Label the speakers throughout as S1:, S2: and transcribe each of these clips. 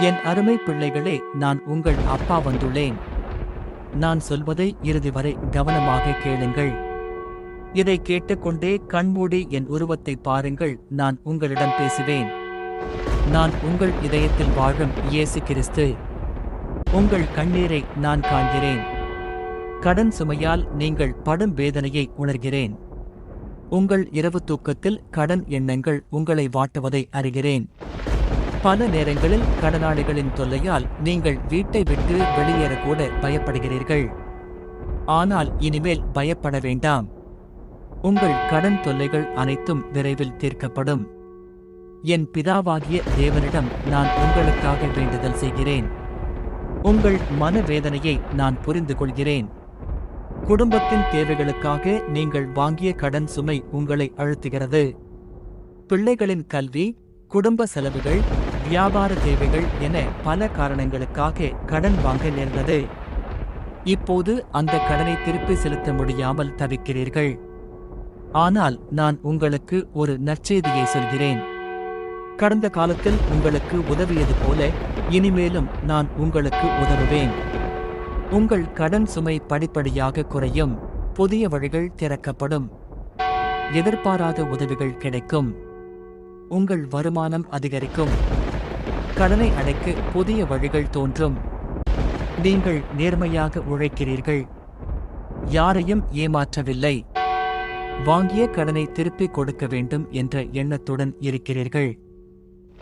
S1: என் அருமை பிள்ளைகளே நான் உங்கள் அப்பா வந்துள்ளேன். நான் சொல்வதை இறுதி வரை கவனமாக கேளுங்கள். இதை கேட்டுக்கொண்டே கண்மூடி என் உருவத்தை பாருங்கள் நான் உங்களிடம் பேசுவேன். நான் உங்கள் இதயத்தில் வாழும் இயேசு கிறிஸ்து. உங்கள் கண்ணீரை நான் காண்கிறேன். கடன் சுமையால் நீங்கள் படும் வேதனையை உணர்கிறேன். உங்கள் இரவு தூக்கத்தில் கடன் எண்ணங்கள் உங்களை வாட்டுவதை அறிகிறேன். பல நேரங்களில் கடனாளிகளின் தொல்லையால் நீங்கள் வீட்டை விட்டு வெளியேறக்கூட பயப்படுகிறீர்கள். ஆனால் இனிமேல் பயப்பட வேண்டாம். உங்கள் கடன் தொல்லைகள் அனைத்தும் விரைவில் தீர்க்கப்படும். என் பிதாவாகிய தேவனிடம் நான் உங்களுக்காக வேண்டுதல் செய்கிறேன். உங்கள் மனவேதனையை நான் புரிந்து கொள்கிறேன். குடும்பத்தின் தேவைகளுக்காக நீங்கள் வாங்கிய கடன் சுமை உங்களை அழுத்துகிறது. பிள்ளைகளின் கல்வி குடும்ப செலவுகள் வியாபார தேவைகள் என பல காரணங்களுக்காக கடன் வாங்க நேர்ந்தது. இப்போது அந்த கடனை திருப்பி செலுத்த முடியாமல் தவிக்கிறீர்கள். ஆனால் நான் உங்களுக்கு ஒரு நற்செய்தியை சொல்கிறேன். கடந்த காலத்தில் உங்களுக்கு உதவியது போல இனிமேலும் நான் உங்களுக்கு உதவுவேன். உங்கள் கடன் சுமை படிப்படியாக குறையும் புதிய வழிகள் திறக்கப்படும். எதிர்பாராத உதவிகள் கிடைக்கும். உங்கள் வருமானம் அதிகரிக்கும். கடனை அடைக்க புதிய வழிகள் தோன்றும். நீங்கள் நேர்மையாக உழைக்கிறீர்கள். யாரையும் ஏமாற்றவில்லை. வாங்கிய கடனை திருப்பிக் கொடுக்க வேண்டும் என்ற எண்ணத்துடன் இருக்கிறீர்கள்.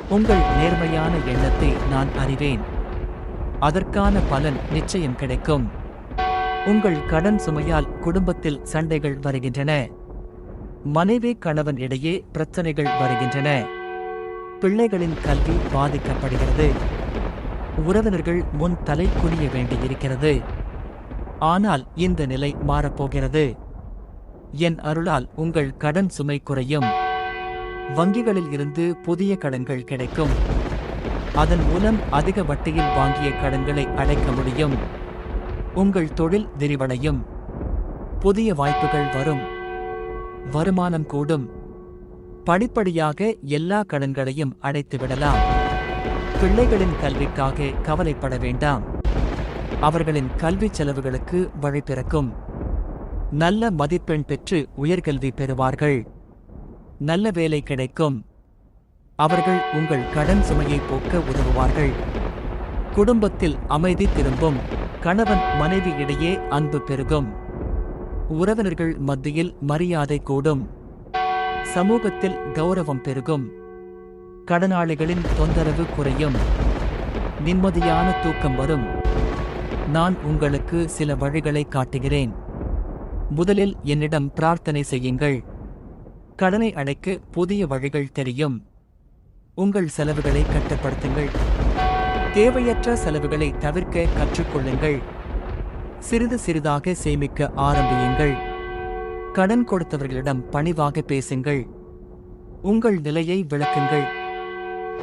S1: உங்கள் நேர்மையான எண்ணத்தை நான் அறிவேன். அதற்கான பலன் நிச்சயம் கிடைக்கும். உங்கள் கடன் சுமையால் குடும்பத்தில் சண்டைகள் வருகின்றன. மனைவி கணவன் இடையே பிரச்சனைகள் வருகின்றன. பிள்ளைகளின் கல்வி பாதிக்கப்படுகிறது. உறவினர்கள் முன் தலை குனிய வேண்டியிருக்கிறது. ஆனால் இந்த நிலை மாறப்போகிறது. என் அருளால் உங்கள் கடன் சுமை குறையும். வங்கிகளில் இருந்து புதிய கடன்கள் கிடைக்கும். அதன் மூலம் அதிக வட்டியில் வாங்கிய கடன்களை அடைக்க முடியும். உங்கள் தொழில் விரிவடையும். புதிய வாய்ப்புகள் வரும். வருமானம் கூடும். படிப்படியாக எல்லா கடன்களையும் அடைத்து விடலாம். பிள்ளைகளின் கல்விக்காக கவலைப்பட வேண்டாம். அவர்களின் கல்வி செலவுகளுக்கு வழி பிறக்கும். நல்ல மதிப்பெண் பெற்று உயர்கல்வி பெறுவார்கள். நல்ல வேலை கிடைக்கும். அவர்கள் உங்கள் கடன் சுமையை போக்க உதவுவார்கள். குடும்பத்தில் அமைதி திரும்பும். கணவன் மனைவி இடையே அன்பு பெருகும். உறவினர்கள் மத்தியில் மரியாதை கூடும். சமூகத்தில் கௌரவம் பெருகும். கடனாளிகளின் தொந்தரவு குறையும். நிம்மதியான தூக்கம் வரும். நான் உங்களுக்கு சில வழிகளை காட்டுகிறேன். முதலில் என்னிடம் பிரார்த்தனை செய்யுங்கள். கடனை அடைக்க புதிய வழிகள் தெரியும். உங்கள் செலவுகளை கட்டுப்படுத்துங்கள். தேவையற்ற செலவுகளை தவிர்க்க கற்றுக்கொள்ளுங்கள். சிறிது சிறிதாக சேமிக்க ஆரம்பியுங்கள். கடன் கொடுத்தவர்களிடம் பணிவாக பேசுங்கள். உங்கள் நிலையை விளக்குங்கள்.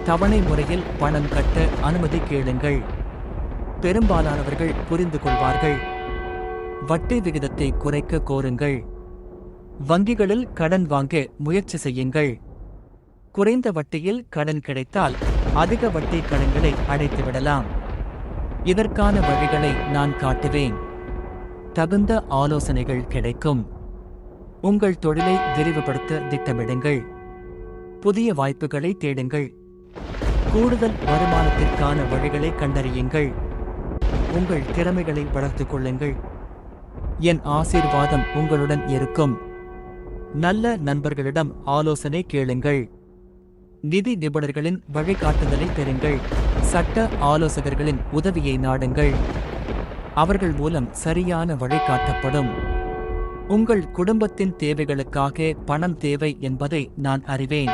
S1: தவணை முறையில் பணம் கட்ட அனுமதி கேளுங்கள். பெரும்பாலானவர்கள் புரிந்து கொள்வார்கள். வட்டி விகிதத்தை குறைக்க கோருங்கள். வங்கிகளில் கடன் வாங்க முயற்சி செய்யுங்கள். குறைந்த வட்டியில் கடன் கிடைத்தால் அதிக வட்டி கடன்களை அடைத்துவிடலாம். இதற்கான வழிகளை நான் காட்டுவேன். தகுந்த ஆலோசனைகள் கிடைக்கும். உங்கள் தொழிலை விரிவுபடுத்த திட்டமிடுங்கள். புதிய வாய்ப்புகளை தேடுங்கள். கூடுதல் வருமானத்திற்கான வழிகளை கண்டறியுங்கள். உங்கள் திறமைகளை வளர்த்துக் கொள்ளுங்கள். என் ஆசீர்வாதம் உங்களுடன் இருக்கும். நல்ல நண்பர்களிடம் ஆலோசனை கேளுங்கள். நிதி நிபுணர்களின் வழிகாட்டுதலை பெறுங்கள். சட்ட ஆலோசகர்களின் உதவியை நாடுங்கள். அவர்கள் மூலம் சரியான வழிகாட்டப்படும் உங்கள் குடும்பத்தின் தேவைகளுக்காக பணம் தேவை என்பதை நான் அறிவேன்.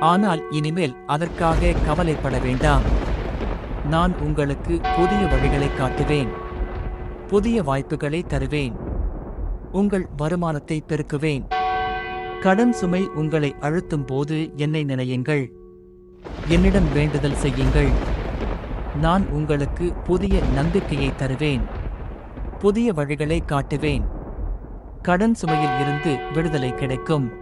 S1: ஆனால் இனிமேல் அதற்காக கவலைப்பட வேண்டாம். நான் உங்களுக்கு புதிய வழிகளை காட்டுவேன். புதிய வாய்ப்புகளை தருவேன். உங்கள் வருமானத்தை பெருக்குவேன். கடன் சுமை உங்களை அழுத்தும் போது என்னை நினையுங்கள். என்னிடம் வேண்டுதல் செய்யுங்கள். நான் உங்களுக்கு புதிய நம்பிக்கையை தருவேன். புதிய வழிகளை காட்டுவேன். கடன் சுமையில் இருந்து விடுதலை கிடைக்கும்.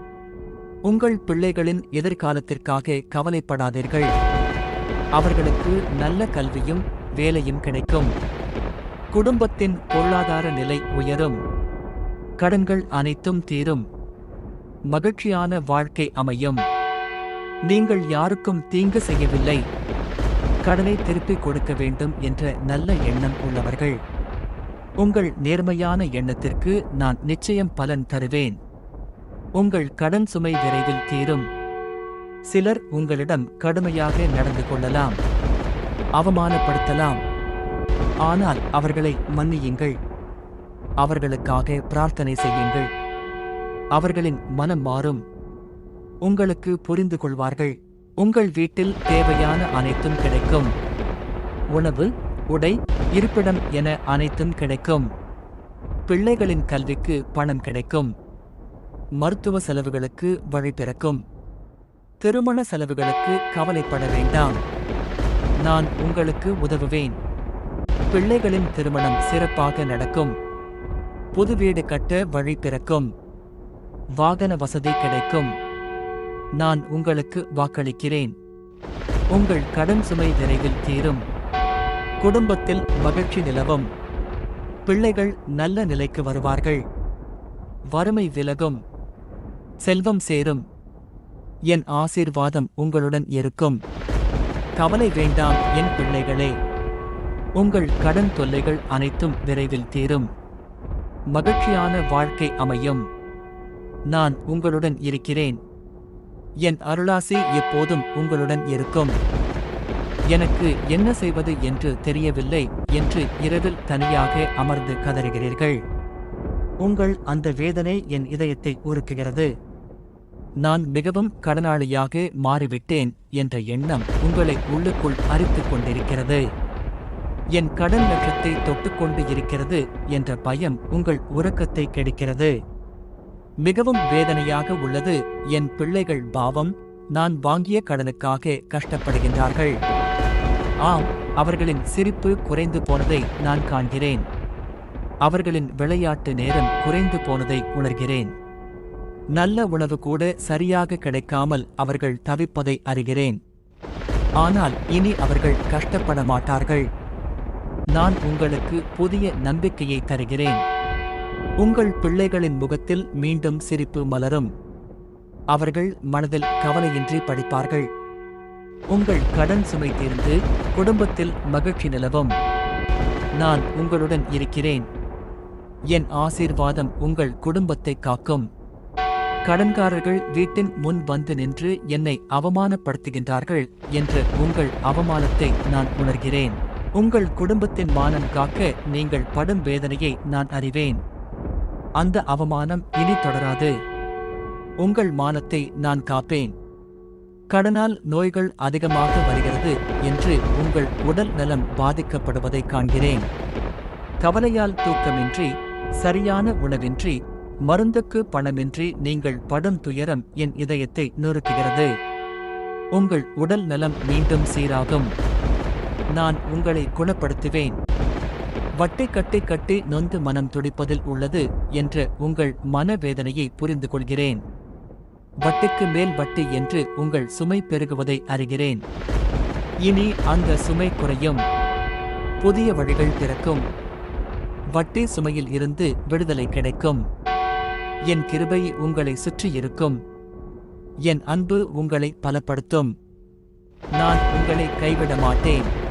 S1: உங்கள் பிள்ளைகளின் எதிர்காலத்திற்காக கவலைப்படாதீர்கள். அவர்களுக்கு நல்ல கல்வியும் வேலையும் கிடைக்கும். குடும்பத்தின் பொருளாதார நிலை உயரும். கடன்கள் அனைத்தும் தீரும். மகிழ்ச்சியான வாழ்க்கை அமையும். நீங்கள் யாருக்கும் தீங்கு செய்யவில்லை. கடனை திருப்பிக் கொடுக்க வேண்டும் என்ற நல்ல எண்ணம் உள்ளவர்கள் உங்கள் நேர்மையான எண்ணத்திற்கு நான் நிச்சயம் பலன் தருவேன். உங்கள் கடன் சுமை விரைவில் தீரும். சிலர் உங்களிடம் கடுமையாக நடந்து கொள்ளலாம் அவமானப்படுத்தலாம். ஆனால் அவர்களை மன்னியுங்கள். அவர்களுக்காக பிரார்த்தனை செய்யுங்கள். அவர்களின் மனம் மாறும். உங்களுக்கு புரிந்து கொள்வார்கள். உங்கள் வீட்டில் தேவையான அனைத்தும் கிடைக்கும். உணவு உடை இருப்பிடம் என அனைத்தும் கிடைக்கும். பிள்ளைகளின் கல்விக்கு பணம் கிடைக்கும். மருத்துவ செலவுகளுக்கு வழி பிறக்கும். திருமண செலவுகளுக்கு கவலைப்பட வேண்டாம். நான் உங்களுக்கு உதவுவேன். பிள்ளைகளின் திருமணம் சிறப்பாக நடக்கும். புது வீடு கட்ட வழி பிறக்கும். வாகன வசதி கிடைக்கும். நான் உங்களுக்கு வாக்களிக்கிறேன். உங்கள் கடன் சுமை விரைவில் தீரும். குடும்பத்தில் மகிழ்ச்சி நிலவும். பிள்ளைகள் நல்ல நிலைக்கு வருவார்கள். வறுமை விலகும். செல்வம் சேரும். என் ஆசீர்வாதம் உங்களுடன் இருக்கும். கவலை வேண்டாம் என் பிள்ளைகளே. உங்கள் கடன் தொல்லைகள் அனைத்தும் விரைவில் தீரும். மகிழ்ச்சியான வாழ்க்கை அமையும். நான் உங்களுடன் இருக்கிறேன். என் அருளாசி எப்போதும் உங்களுடன் இருக்கும். எனக்கு என்ன செய்வது என்று தெரியவில்லை என்று இரவில் தனியாக அமர்ந்து கதறுகிறீர்கள். உங்கள் அந்த வேதனை என் இதயத்தை உருக்குகிறது. நான் மிகவும் கடனாளியாக மாறிவிட்டேன் என்ற எண்ணம் உங்களை உள்ளுக்குள் அரித்து கொண்டிருக்கிறது. என் கடன் லட்சத்தை தொட்டுக்கொண்டு இருக்கிறது என்ற பயம் உங்கள் உறக்கத்தை கெடுக்கிறது. மிகவும் வேதனையாக உள்ளது. என் பிள்ளைகள் பாவம் நான் வாங்கிய கடனுக்காக கஷ்டப்படுகின்றார்கள். ஆம் அவர்களின் சிரிப்பு குறைந்து போனதை நான் காண்கிறேன். அவர்களின் விளையாட்டு நேரம் குறைந்து போனதை உணர்கிறேன். நல்ல உணவு கூட சரியாக கிடைக்காமல் அவர்கள் தவிப்பதை அறிகிறேன். ஆனால் இனி அவர்கள் கஷ்டப்பட மாட்டார்கள். நான் உங்களுக்கு புதிய நம்பிக்கையை தருகிறேன். உங்கள் பிள்ளைகளின் முகத்தில் மீண்டும் சிரிப்பு மலரும். அவர்கள் மனதில் கவலையின்றி படிப்பார்கள். உங்கள் கடன் சுமை தீர்ந்து குடும்பத்தில் மகிழ்ச்சி நிலவும். நான் உங்களுடன் இருக்கிறேன். என் ஆசீர்வாதம் உங்கள் குடும்பத்தை காக்கும். கடன்காரர்கள் வீட்டின் முன் வந்து நின்று என்னை அவமானப்படுத்துகின்றார்கள் என்று உங்கள் அவமானத்தை நான் உணர்கிறேன். உங்கள் குடும்பத்தின் மானம் காக்க நீங்கள் படும் வேதனையை நான் அறிவேன். அந்த அவமானம் இனி தொடராது. உங்கள் மானத்தை நான் காப்பேன். கடனால் நோய்கள் அதிகமாக வருகிறது என்று உங்கள் உடல் நலம் பாதிக்கப்படுவதை காண்கிறேன். கவலையால் தூக்கமின்றி சரியான உணவின்றி மருந்துக்கு பணமின்றி நீங்கள் படும் துயரம் என் இதயத்தை நொறுக்குகிறது. உங்கள் உடல் நலம் மீண்டும் சீராகும். நான் உங்களை குணப்படுத்துவேன். வட்டை கட்டை கட்டி நொந்து மனம் துடிப்பதில் உள்ளது என்ற உங்கள் மனவேதனையை புரிந்து கொள்கிறேன் வட்டுக்கு மேல் வட்டி என்று உங்கள் சுமை பெருகுவதை அறிகிறேன். இனி அந்த சுமை குறையும். புதிய வழிகள் திறக்கும். வட்டி சுமையில் இருந்து விடுதலை கிடைக்கும். என் கிருபை உங்களை சுற்றி இருக்கும். என் அன்பு உங்களை பலப்படுத்தும். நான் உங்களை கைவிட மாட்டேன்.